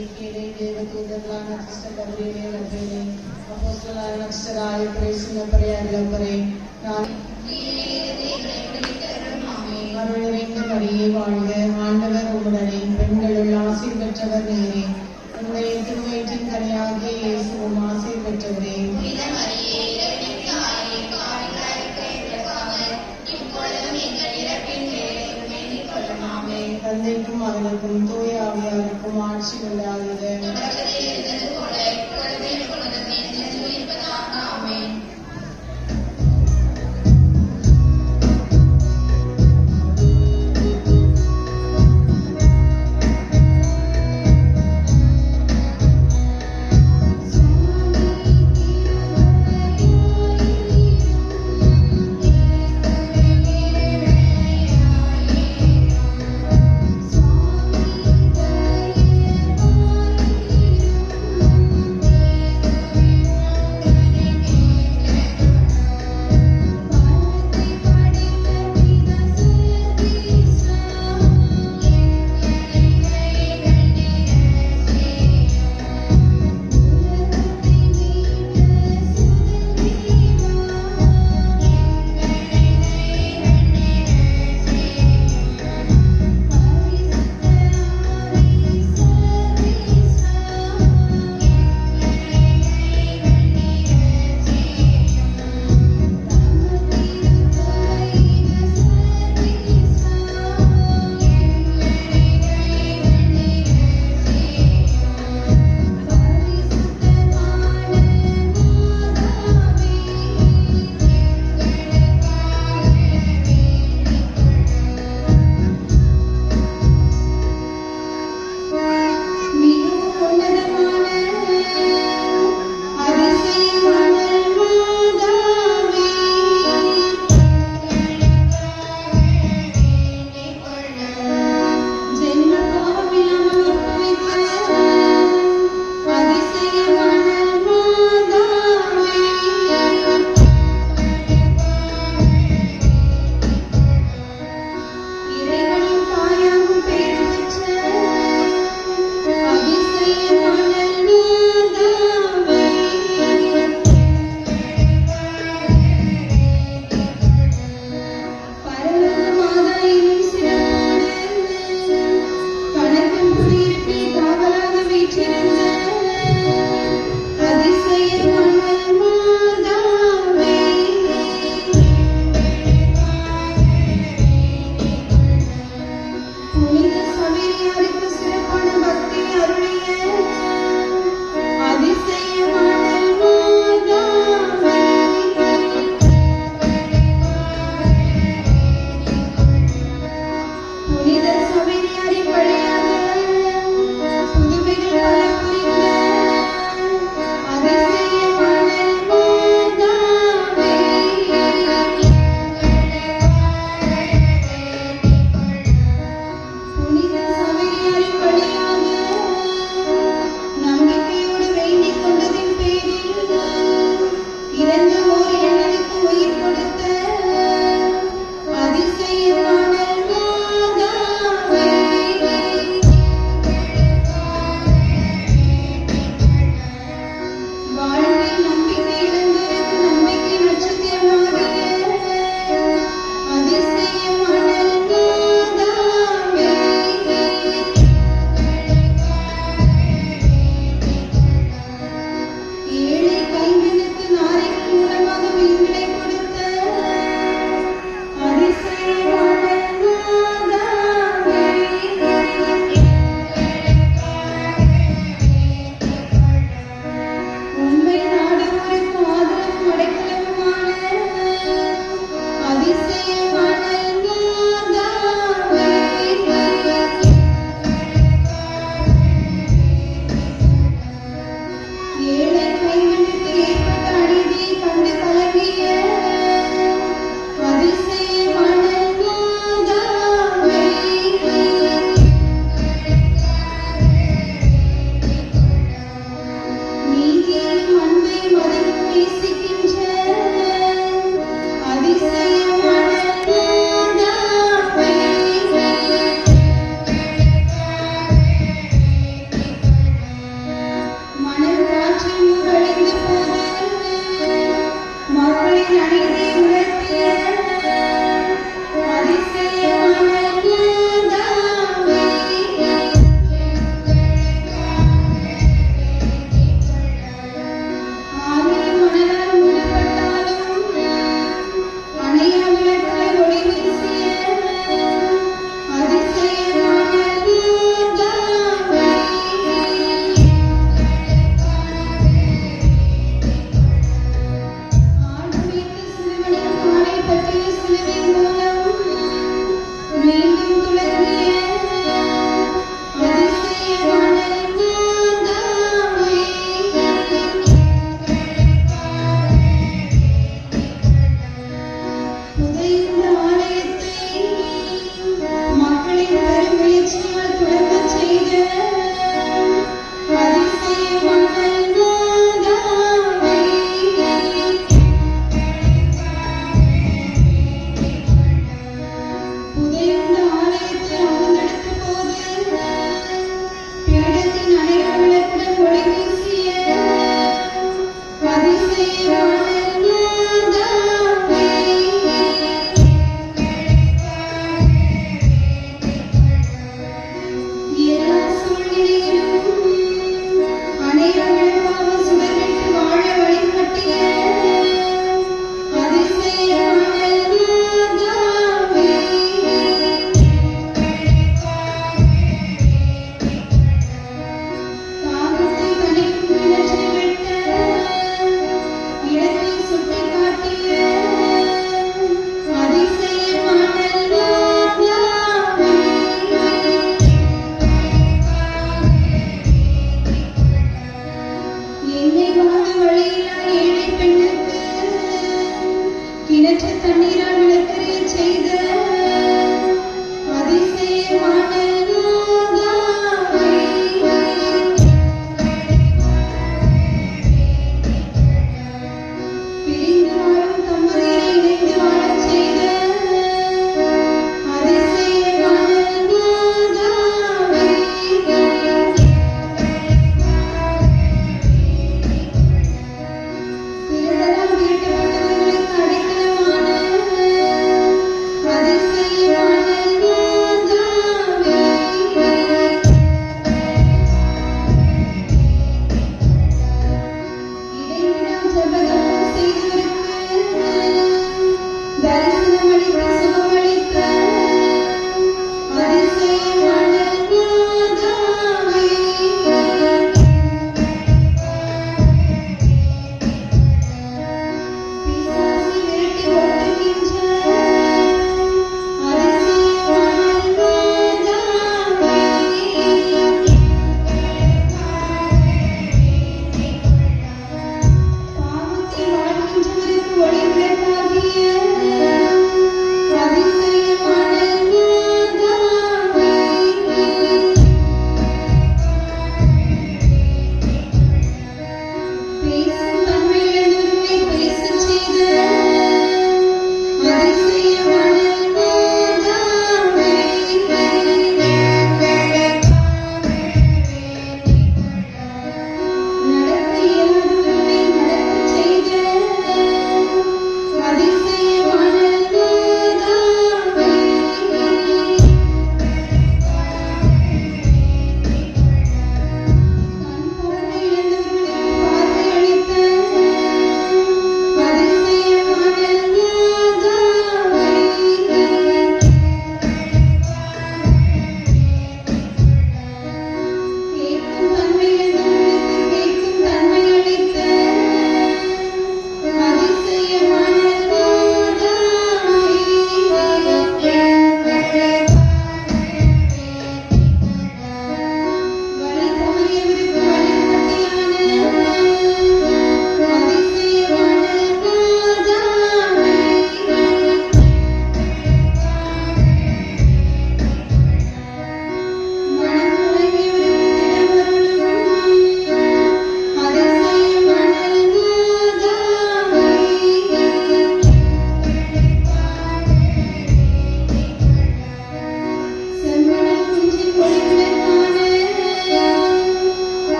நம்பிக்கையிலே தேவதூதர்களான கிறிஸ்தவர்களே நம்பினே அப்போஸ்தலான கிறிஸ்தராய பிரேசுன பெற்றவர் நீரே உங்களுடைய திருவயிற்றின் கனியாகிய இயேசுவும் பெற்றவரே தந்தைக்கும் மகனுக்கும் தூய ஆவியாருக்கும் ஆட்சி உண்டாகுது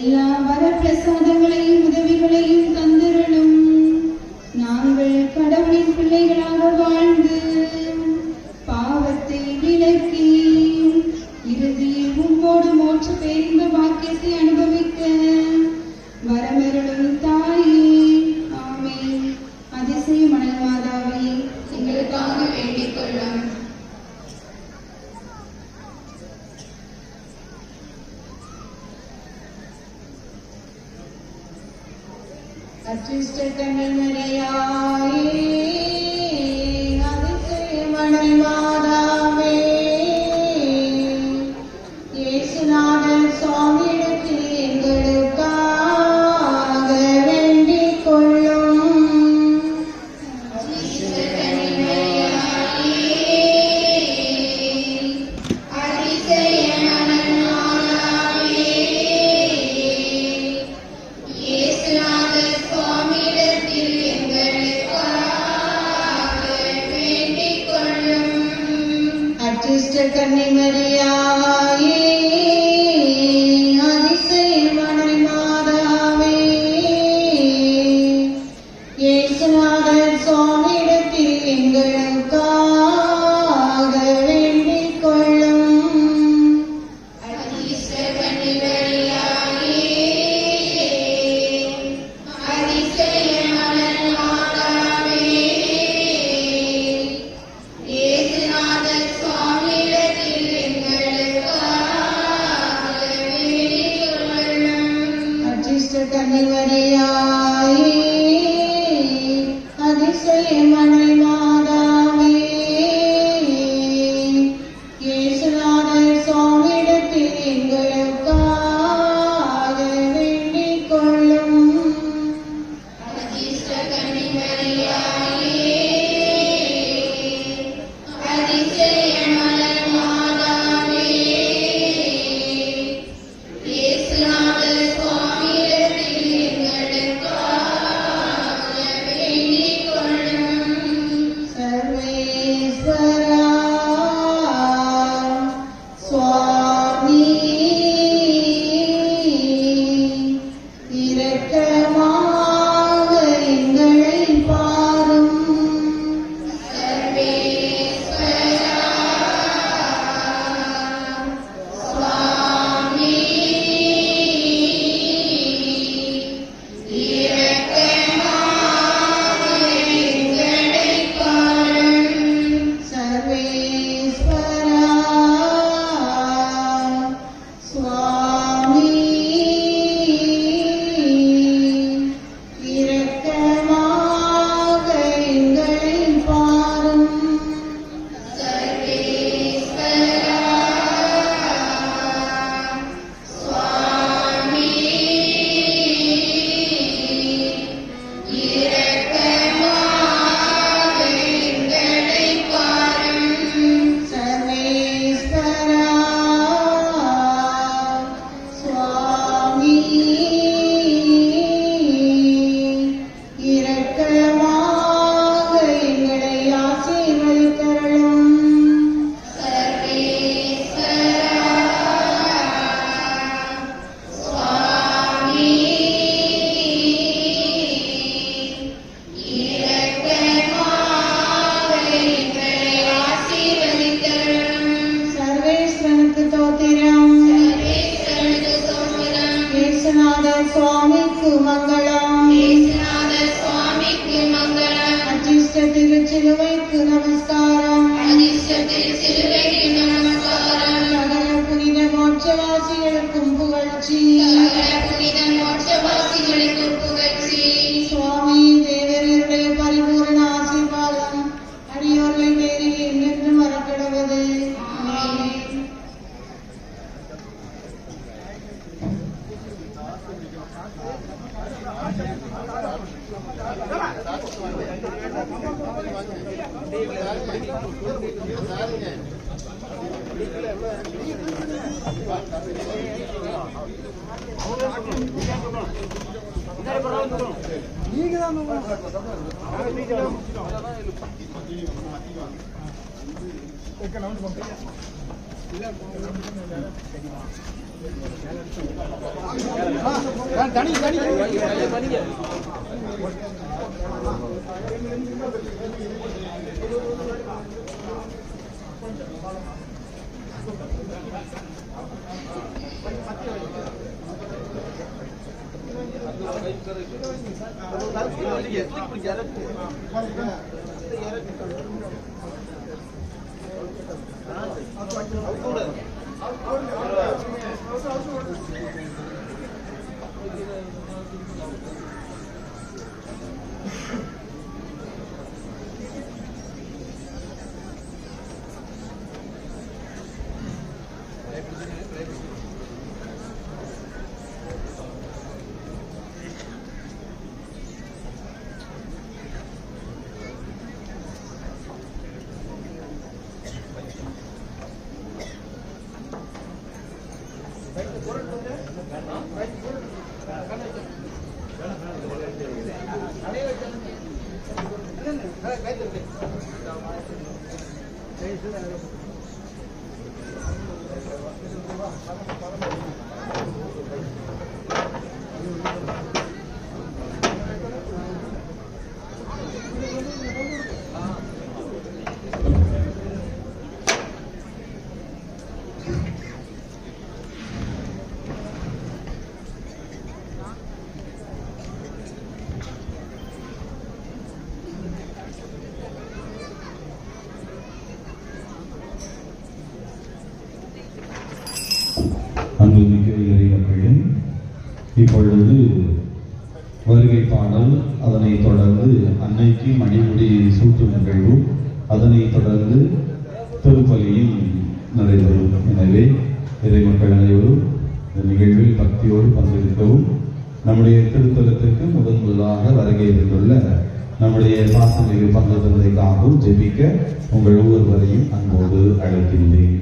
querida காதல் சோனிடத்தில் எங்களுக்கு ஏசுநாத சுவாமிக்கு மங்களம் ஏசுநாத சுவாமிக்கு மங்களம் அதிர்ஷ்ட திருச்சிலுவைக்கு நமஸ்காரம் அதிர்ஷ்ட திருச்சிலுவைக்கு நீங்க தான் தனி தனி. Gracias. Thank you. அன்புமிக்க இறைவர்களே இப்பொழுது வருகை பாடல் அதனைத் தொடர்ந்து அன்னைக்கு மணிமுடி சூட்டு நிகழ்வு அதனைத் தொடர்ந்து திருப்பலியும் நடைபெறும். எனவே இறை மக்கள் அனைவரும் இந்த நிகழ்வில் பக்தியோடு பங்கெடுக்கவும் நம்முடைய திருத்தலத்திற்கு முதன் முதலாக வருகை இருந்துள்ள நம்முடைய பாசமிகு பங்கு தந்தைக்காகவும் ஜெபிக்க உங்கள் ஒவ்வொருவரையும் அன்போடு அழைக்கின்றேன்.